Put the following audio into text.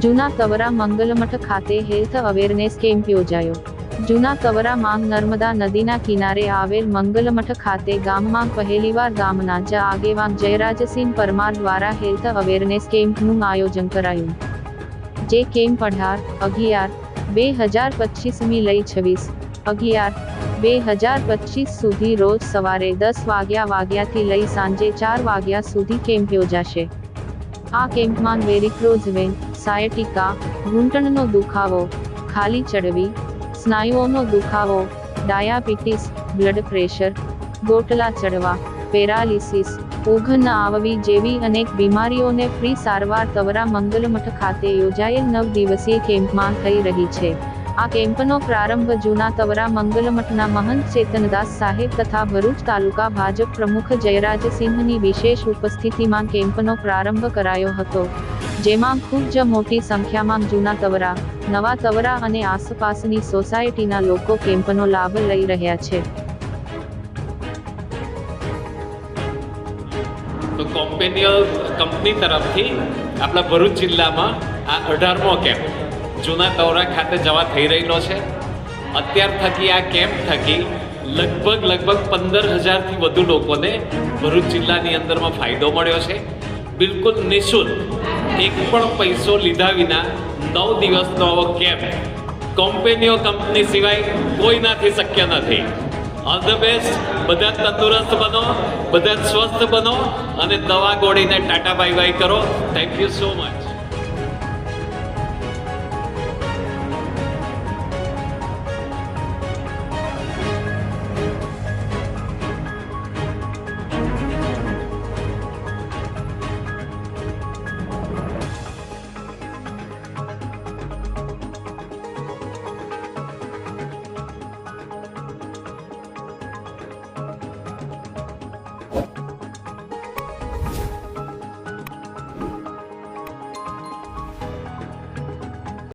જૂના તવરા મંગલમઠ ખાતે health awareness camp યોજાયો. જૂના તવરા માંગ નર્મદા નદીના કિનારે આવેલ મંગલમઠ ખાતે ગામમાં પહેલીવાર ગામના જ આગેવાન જયરાજસિંહ પરમાર દ્વારા હેલ્થ અવેરનેસ કેમ્પનું આયોજન કરાયું. જે કેમ્પ અઢાર, અગિયાર, બે હજાર પચીસમી લઈ છવ્વીસ, અગિયાર, બે હજાર પચીસ સુધી રોજ સવારે દસ વાગ્યા વાગ્યાથી લઈ સાંજે ચાર વાગ્યા સુધી કેમ્પ યોજાશે. આ કેમ્પમાં વેરિક્રોઝ વેન સાયટિકા, ઘૂંટણનો દુખાવો, ખાલી ચડવી, સ્નાયુઓનો દુખાવો, ડાયાબિટીસ, બ્લડ પ્રેશર, ગોટલા ચડવા, પેરાલિસિસ ઊંઘ ન આવવી જેવી અનેક બીમારીઓને ફ્રી સારવાર તવરા મંગલમઠ ખાતે યોજાયેલ નવ દિવસીય કેમ્પમાં થઈ રહી છે. આ કેમ્પનો પ્રારંભ જૂના તવરા મંગલમઠના મહંત ચેતનદાસ સાહેબ તથા ભરૂચ તાલુકા ભાજપ પ્રમુખ જયરાજસિંહની વિશેષ ઉપસ્થિતિમાં કેમ્પનો પ્રારંભ કરાયો હતો, જેમાં ખૂબ જ મોટી સંખ્યામાં જૂના તવરા, નવા તવરા અને આસપાસની સોસાયટીના લોકો કેમ્પનો લાભ લઈ રહ્યા છે. કંપની તરફથી આપણા ભરૂચ જિલ્લામાં આ અઢારમો કેમ્પ. જૂના તવરા ખાતે જવા થઈ રહેલો છે. અત્યાર થકી આ કેમ્પ થકી લગભગ લગભગ પંદર હજારથી વધુ લોકોને ભરૂચ જિલ્લાની અંદરમાં ફાયદો મળ્યો છે. બિલકુલ નિઃશુલ્ક એક પણ પૈસો લીધા વિના નવ દિવસનો આવો કેમ્પ કંપનીઓ કંપની સિવાય કોઈનાથી શક્ય નથી. ઓલ ધ બેસ્ટ બધા તંદુરસ્ત બનો, બધા સ્વસ્થ બનો અને દવા ગોળીને ટાટા બાય બાય કરો. Thank you so much